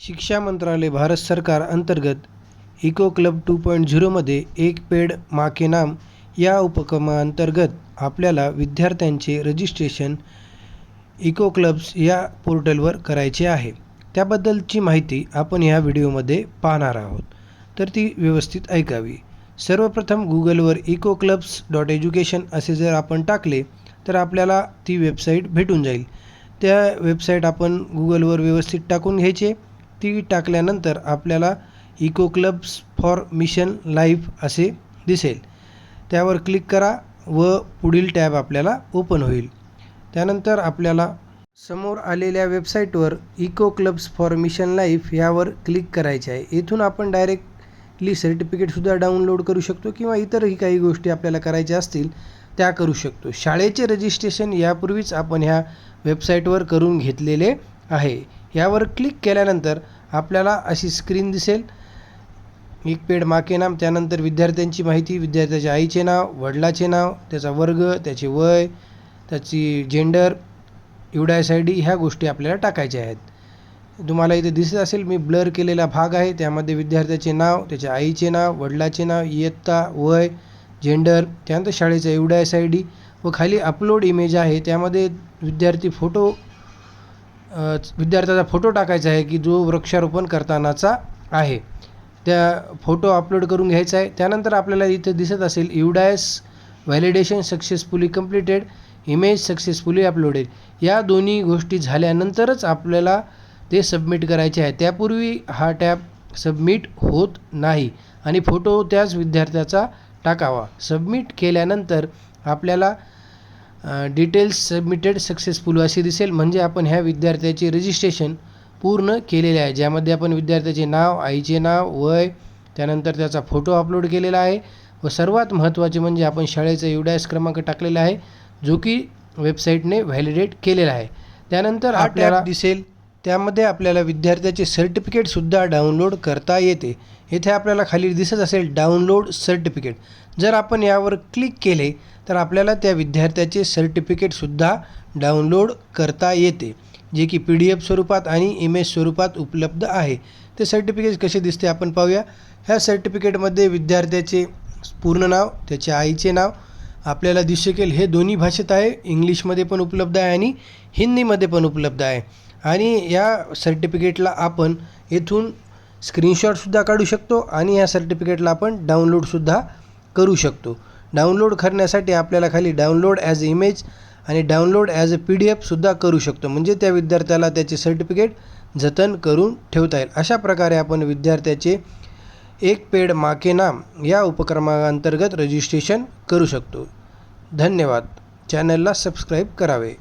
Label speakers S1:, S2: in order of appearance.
S1: शिक्षा मंत्रालय भारत सरकार अंतर्गत इको क्लब टू पॉईंट झिरोमध्ये एक पेड माँ के नाम या उपक्रमाअंतर्गत आपल्याला विद्यार्थ्यांचे रजिस्ट्रेशन इको क्लब्स या पोर्टलवर करायचे आहे. त्याबद्दलची माहिती आपण ह्या व्हिडिओमध्ये पाहणार आहोत. तर ती व्यवस्थित ऐकावी. सर्वप्रथम गुगलवर इको क्लब्स डॉट एज्युकेशन असे जर आपण टाकले तर आपल्याला ती वेबसाईट भेटून जाईल. त्या वेबसाईट आपण गुगलवर व्यवस्थित टाकून घ्यायचे. ती टाकल्यानंतर आपल्याला eco clubs for mission life असे दिसेल. त्यावर क्लिक करा व पुढील टॅब आपल्याला ओपन होईल. त्यानंतर आपल्याला समोर आलेल्या वेबसाईटवर eco clubs for mission life यावर क्लिक करायचे आहे. येथून आपण डायरेक्टली सर्टिफिकेटसुद्धा डाउनलोड करू शकतो किंवा इतरही काही गोष्टी आपल्याला करायच्या असतील त्या करू शकतो. शाळेचे रजिस्ट्रेशन यापूर्वीच आपण ह्या वेबसाईटवर करून घेतलेले आहे. यावर क्लिक केल्यानंतर आपल्याला अशी स्क्रीन दिसेल. एक पेड माके नाम त्यानंतर विद्यार्थ्यांची माहिती विद्यार्थ्याच्या आईचे नाव वडिलाचे नाव त्याचा वर्ग त्याचे वय त्याची जेंडर युडायस आय डी ह्या गोष्टी आपल्याला टाकायच्या आहेत. तुम्हाला इथे दिसत असेल मी ब्लर केलेला भाग आहे. त्यामध्ये विद्यार्थ्याचे नाव त्याच्या आईचे नाव वडिलाचे नाव इयत्ता वय जेंडर त्यानंतर शाळेचा युडायस आय डी व खाली अपलोड इमेज आहे. त्यामध्ये विद्यार्थी फोटो विद्यार्थ्याचा फोटो टाकायचा आहे की जो वृक्षारोपण करतानाचा आहे. त्या फोटो अपलोड करून घ्यायचा आहे. त्यानंतर आपल्याला इथे दिसत असेल UDISE validation successfully completed image successfully uploaded या दोन्ही गोष्टी झाल्यानंतरच आपल्याला ते सबमिट करायचे आहे. त्यापूर्वी हा टॅब सबमिट होत नाही आणि फोटो त्याच विद्यार्थ्याचा टाकावा. सबमिट केल्यानंतर आपल्याला डिटेल्स सबमिटेड सक्सेसफुल असे दिसेल. म्हणजे आपण ह्या विद्यार्थ्याचे रजिस्ट्रेशन पूर्ण केलेले आहे. ज्यामध्ये आपण विद्यार्थ्याचे नाव आईचे नाव वय त्यानंतर त्याचा फोटो अपलोड केलेला आहे व सर्वात महत्त्वाचे म्हणजे आपण शाळेचा युडायस क्रमांक टाकलेला आहे जो की वेबसाईटने व्हॅलिडेट केलेला आहे. त्यानंतर आपल्याला दिसेल. त्यामध्ये आपल्याला विद्यार्थ्याचे सर्टिफिकेटसुद्धा डाउनलोड करता येते. येथे आपल्याला खाली दिसत असेल डाउनलोड सर्टिफिकेट. जर आपण यावर क्लिक केले तर आपल्याला त्या विद्यार्थ्याचे सर्टिफिकेटसुद्धा डाउनलोड करता येते जे की पी डी एफ स्वरूपात आणि इमेज स्वरूपात उपलब्ध आहे. ते सर्टिफिकेट कसे दिसते आपण पाहूया. ह्या सर्टिफिकेटमध्ये विद्यार्थ्याचे पूर्ण नाव त्याचे आईचे नाव आपल्याला दिसू शकेल. हे दोन्ही भाषेत आहे. इंग्लिशमध्ये पण उपलब्ध आहे आणि हिंदीमध्ये पण उपलब्ध आहे. आणि या सर्टिफिकेटला आपण येथून स्क्रीनशॉटसुद्धा काढू शकतो आणि या सर्टिफिकेटला आपण डाउनलोडसुद्धा करू शकतो. डाउनलोड करण्यासाठी आपल्याला खाली डाउनलोड ॲज अ इमेज आणि download as a P D एफसुद्धा करू शकतो. म्हणजे त्या विद्यार्थ्याला त्याचे सर्टिफिकेट जतन करून ठेवता येईल. अशा प्रकारे आपण विद्यार्थ्याचे एक पेड माके नाम या उपक्रमाअंतर्गत रजिस्ट्रेशन करू शकतो. धन्यवाद. चॅनलला सबस्क्राईब करावे.